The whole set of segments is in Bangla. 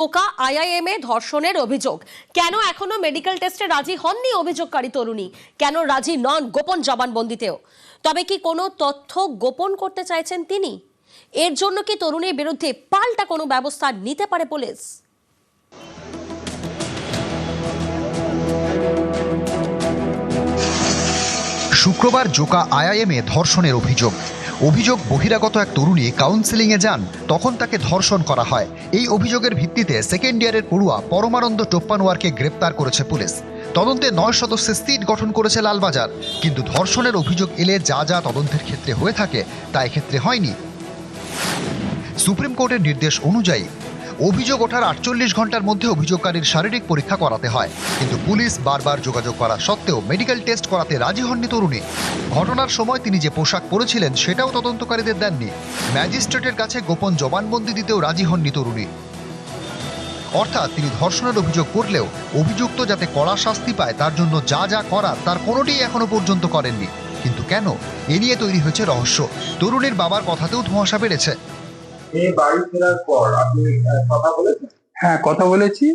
পোকা এ ধর্ষণের অভিযোগ। কেন এখনও মেডিকেল টেস্টে রাজি হননি অভিযোগকারী তরুণী? কেন রাজি নন গোপন জবানবন্দিতেও? তবে কি কোনো তথ্য গোপন করতে চাইছেন তিনি? এর জন্য কি তরুণীর বিরুদ্ধে পাল্টা কোনো ব্যবস্থা নিতে পারে পুলিশ? শুক্রবার জোকা আইআইএমে ধর্ষণের অভিযোগ। অভিযোগ বহিরাগত এক তরুণী কাউন্সেলিংয়ে যান, তখন তাকে ধর্ষণ করা হয়। এই অভিযোগের ভিত্তিতে সেকেন্ড ইয়ারের পড়ুয়া পরমানন্দ টোপ্পানোয়ারকে গ্রেপ্তার করেছে পুলিশ। তদন্তে নয় সদস্যের সিট গঠন করেছে লালবাজার। কিন্তু ধর্ষণের অভিযোগ এলে যা যা তদন্তের ক্ষেত্রে হয়ে থাকে, তা এক্ষেত্রে হয়নি। সুপ্রিম কোর্টের নির্দেশ অনুযায়ী অভিযোগ ওঠার আটচল্লিশ ঘণ্টার মধ্যে অভিযোগকারীর শারীরিক পরীক্ষা করাতে হয়। কিন্তু পুলিশ বারবার যোগাযোগ করা সত্ত্বেও মেডিকেল টেস্ট করাতে রাজি হননি তরুণী। ঘটনার সময় তিনি যে পোশাক পরেছিলেন, সেটাও তদন্তকারীদের দেননি। ম্যাজিস্ট্রেটের কাছে গোপন জবানবন্দি দিতেও রাজি হননি তরুণী। অর্থাৎ তিনি ধর্ষণের অভিযোগ করলেও অভিযুক্ত যাতে কড়া শাস্তি পায়, তার জন্য যা যা করার, তার কোনোটিই এখনও পর্যন্ত করেননি। কিন্তু কেন? এ নিয়ে তৈরি হয়েছে রহস্য। তরুণীর বাবার কথাতেও ধোঁয়াশা বেড়েছে। মেয়ে বাড়ি ফেরার পর আপনি কথা বলেছেন? হ্যাঁ কথা বলেছি।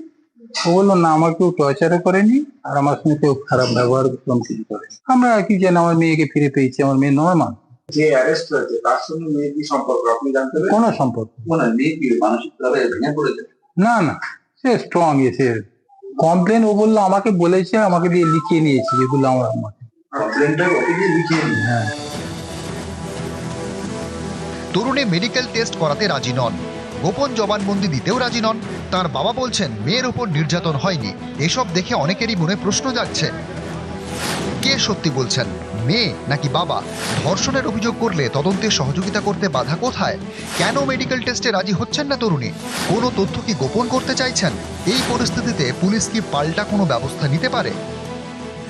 ও বলল না আমার কেউ টর্চারও করেনি আর আমার সঙ্গে কেউ খারাপ ব্যবহার একদম কিছু করে আমরা কি জানি আমার মেয়েকে ফিরে পেয়েছি আমার মেয়ে নর্মাল যে অ্যারেস্ট হয়েছে তার সঙ্গে মেয়ের কি সম্পর্ক? আপনি জানতে পেরেছেন? কোনো সম্পর্ক। মানে মেয়ে কি মানসিক ভাবে ভেঙে পড়েছে? না না সে স্ট্রং এসে কমপ্লেন ও বলল আমাকে বলেছে আমাকে দিয়ে লিখিয়ে নিয়েছি যেগুলো আমার আমাকে কমপ্লেনটা ওকে দিয়ে লিখিয়ে নিন হ্যাঁ। তরুণী মেডিকেল টেস্ট করাতে রাজি নন। গোপন জবানবন্দি দিতেও রাজি নন। তার বাবা বলছেন, মেয়ের উপর নির্যাতন হয়নি। এসব দেখে অনেকেরই মনে প্রশ্ন যাচ্ছে কে সত্যি বলছেন, মেয়ে নাকি বাবা? ধর্ষণের অভিযোগ করলে তদন্তে সহযোগিতা করতে বাধা কোথায়? কেন মেডিকেল টেস্টে রাজি হচ্ছেন না তরুণী? কোনো তথ্য কি গোপন করতে চাইছেন? এই পরিস্থিতিতে পুলিশ কি পাল্টা কোনো ব্যবস্থা নিতে পারে?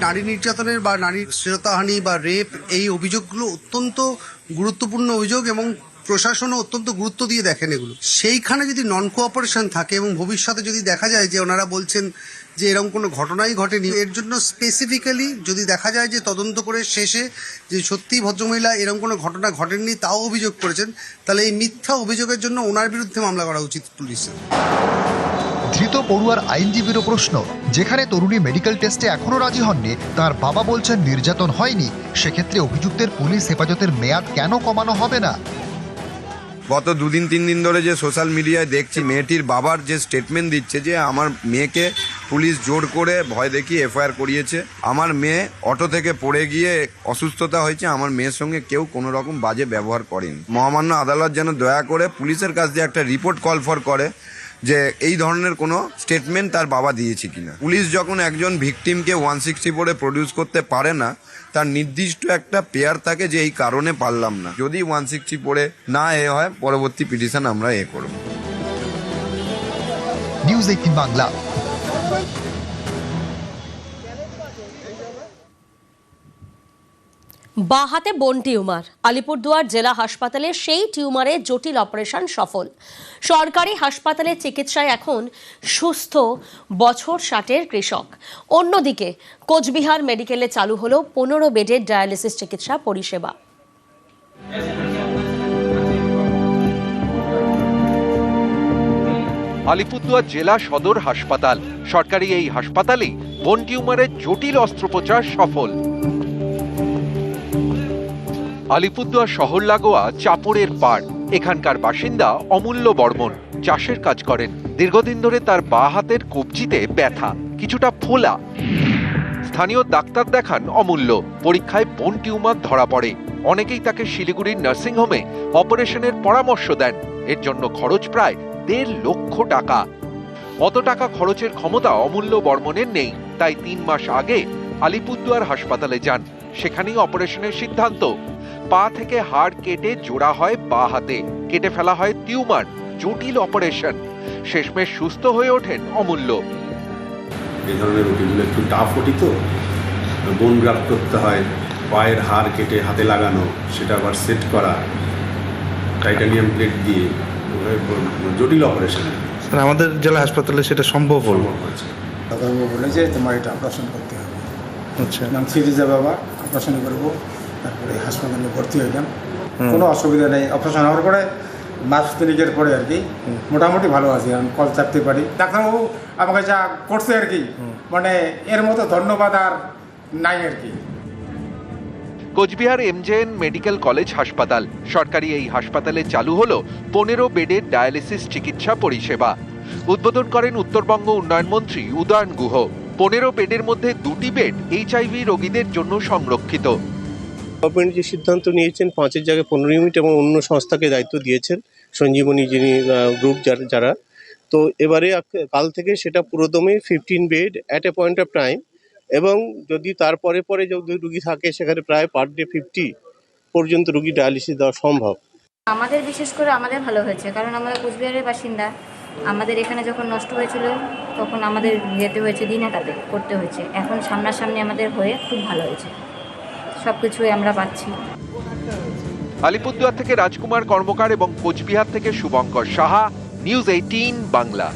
নারী নির্যাতনের বা নারীর শ্লীলতাহানি বা রেপ এই অভিযোগগুলো অত্যন্ত গুরুত্বপূর্ণ অভিযোগ এবং প্রশাসনও অত্যন্ত গুরুত্ব দিয়ে দেখেন এগুলো। সেইখানে যদি নন কোঅপারেশন থাকে এবং ভবিষ্যতে যদি দেখা যায় যে ওনারা বলছেন যে এরকম কোনো ঘটনাই ঘটেনি, এর জন্য স্পেসিফিক্যালি যদি দেখা যায় যে তদন্ত করে শেষে যে সত্যিই ভদ্রমহিলা এরকম কোনো ঘটনা ঘটেননি তাও অভিযোগ করেছেন, তাহলে এই মিথ্যা অভিযোগের জন্য ওনার বিরুদ্ধে মামলা করা উচিত পুলিশের ধৃত পড়ুয়ার আইনজীবীরও প্রশ্ন, যেখানে তরুণী মেডিকেল টেস্টে এখনও রাজি হননি, তার বাবা বলছেন নির্যাতন হয়নি, সেক্ষেত্রে অভিযুক্তের পুলিশ হেফাজতের মেয়াদ কেন কমানো হবে না? গত দুদিন, তিন দিন ধরে যে সোশ্যাল মিডিয়ায় দেখছি, মেয়েটির বাবার যে স্টেটমেন্ট দিচ্ছে যে আমার মেয়েকে পুলিশ জোর করে ভয় দেখিয়ে এফআইআর করিয়েছে, আমার মেয়ে অটো থেকে পড়ে গিয়ে অসুস্থতা হয়েছে, আমার মেয়ের সঙ্গে কেউ কোনো রকম বাজে ব্যবহার করেনি। মহামান্য আদালত যেন দয়া করে পুলিশের কাছ দিয়ে একটা রিপোর্ট কল ফর করে যে এই ধরনের কোনো স্টেটমেন্ট তার বাবা দিয়েছে কিনা। পুলিশ যখন একজন ভিকটিমকে ওয়ান সিক্সটি ফোরে প্রডিউস করতে পারে না, তার নির্দিষ্ট একটা পেয়ার থাকে যে এই কারণে পারলাম না। যদি ওয়ান সিক্সটি ফোরে না এ হয়, পরবর্তী পিটিশন আমরা এ করব। নিউজ এইটিন বাংলা বাঁ হাতে বোন টিউমার। আলিপুরদুয়ার জেলা হাসপাতালে সেই টিউমারে জটিল অপারেশন সফল। সরকারি হাসপাতালে চিকিৎসায় এখন সুস্থ বছর ষাটের কৃষক। অন্যদিকে কোচবিহার মেডিকেলে চালু হলো পনেরো বেডের ডায়ালিসিস চিকিৎসা পরিষেবা। আলিপুরদুয়ার জেলা সদর হাসপাতাল। সরকারি এই হাসপাতালেই বোন টিউমারের জটিল অস্ত্রোপচার সফল। আলিপুরদুয়ার শহর লাগোয়া চাপড়ের পাড়। এখানকার বাসিন্দা অমূল্য বর্মন চাষের কাজ করেন। দীর্ঘদিন ধরে তার বা হাতের কবজিতে ব্যথা, কিছুটা ফোলা। স্থানীয় ডাক্তার দেখান অমূল্য। পরীক্ষায় বোন টিউমার ধরা পড়ে। অনেকেই তাকে শিলিগুড়ির নার্সিংহোমে অপারেশনের পরামর্শ দেন। এর জন্য খরচ প্রায় দেড় লক্ষ টাকা। অত টাকা খরচের ক্ষমতা অমূল্য বর্মনের নেই। তাই তিন মাস আগে আলিপুরদুয়ার হাসপাতালে যান। সেখানেই অপারেশনের সিদ্ধান্ত। পা থেকে হাড় কেটে জোড়া হয় বা হাতে। কেটে ফেলা হয় টিউমার জটিল অপারেশন। শেষমেশ সুস্থ হয়ে ওঠেন অমূল্য। এই ধরনের রুটিগুলো একটু টাফ ওটি তো। বোন গ্রাফট করতে হয় পায়ের হাড় কেটে হাতে লাগানো সেটা আবার সেট করা টাইটানিয়াম প্লেট দিয়ে জটিল অপারেশন মানে আমাদের জেলা হাসপাতালে সেটা সম্ভব হলো। ডাক্তারবাবু বলে যে তোমার এটা অপারেশন করতে হবে। আচ্ছা। নাম সিরিজে বাবা অপারেশন করব। তারপরে হাসপাতালে ভর্তি হইলাম। কোনো অসুবিধা নেই অপারেশন হওয়ার পরে মাস তিরিকের পরে আর কি। মোটামুটি ভালো আছি, আমি কল চাপতে পারি। ডাক্তারবাবু, আমাকে যা করছে আর কি মানে এর মতো ধন্যবাদ আর নাই আর কি। কোচবিহার এমজেএন মেডিকেল কলেজ হাসপাতাল, সরকারি এই হাসপাতালে চালু হলো পনেরো বেডের ডায়ালিসিস চিকিৎসা পরিষেবা। উদ্বোধন করেন উত্তরবঙ্গ উন্নয়ন মন্ত্রী উদয়ন গুহ। পনেরো বেডের মধ্যে দুটি বেড এইচআইভি রোগীদের জন্য সংরক্ষিত। গভর্নমেন্ট যে সিদ্ধান্ত নিয়েছেন, পাঁচের জায়গায় পনেরো ইউনিট এবং অন্য সংস্থাকে দায়িত্ব দিয়েছেন, সঞ্জীবনী যিনি গ্রুপ যারা তো এবারে কাল থেকে সেটা পুরোদমে fifteen bed at a point of time এবং যদি তারপরে পরে যদি রুগী থাকে, সেখানে প্রায় পার ডে ফিফটি পর্যন্ত রুগী ডায়ালিসিস দেওয়া সম্ভব। আমাদের বিশেষ করে আমাদের ভালো হয়েছে, কারণ আমরা কোচবিহারের বাসিন্দা। আমাদের এখানে যখন নষ্ট হয়েছিল, তখন আমাদের যেতে হয়েছে দিনাটাতে করতে হয়েছে। এখন সামনাসামনি আমাদের হয়ে খুব ভালো হয়েছে। সব কিছুই আমরা পাচ্ছি। আলিপুরদুয়ার থেকে রাজকুমার কর্মকার এবং কোচবিহার থেকে শুভঙ্কর সাহা নিউজ এইটিন বাংলা।